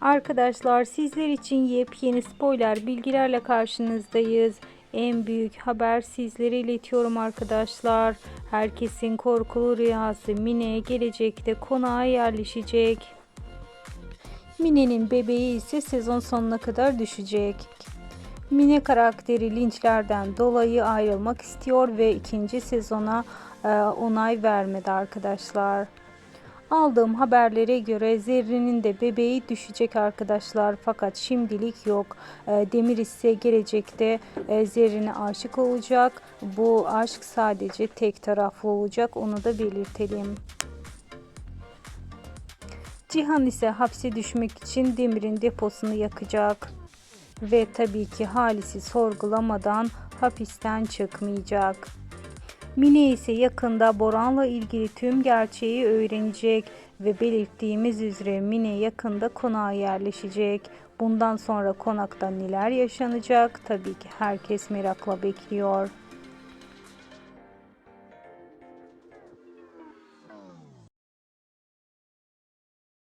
Arkadaşlar sizler için yepyeni spoiler bilgilerle karşınızdayız. En büyük haber sizlere iletiyorum arkadaşlar. Herkesin korkulu rüyası Mine gelecekte konağa yerleşecek. Mine'nin bebeği ise sezon sonuna kadar düşecek. Mine karakteri linçlerden dolayı ayrılmak istiyor ve ikinci sezona e, onay vermedi arkadaşlar. Aldığım haberlere göre Zerrin'in de bebeği düşecek arkadaşlar fakat şimdilik yok. E, Demir ise gelecekte e, Zerrin'e aşık olacak. Bu aşk sadece tek taraflı olacak onu da belirtelim. Cihan ise hapse düşmek için Demir'in deposunu yakacak. Ve tabii ki Halis'i sorgulamadan hapisten çıkmayacak. Mine ise yakında Boran'la ilgili tüm gerçeği öğrenecek ve belirttiğimiz üzere Mine yakında konağa yerleşecek. Bundan sonra konakta neler yaşanacak tabii ki herkes merakla bekliyor.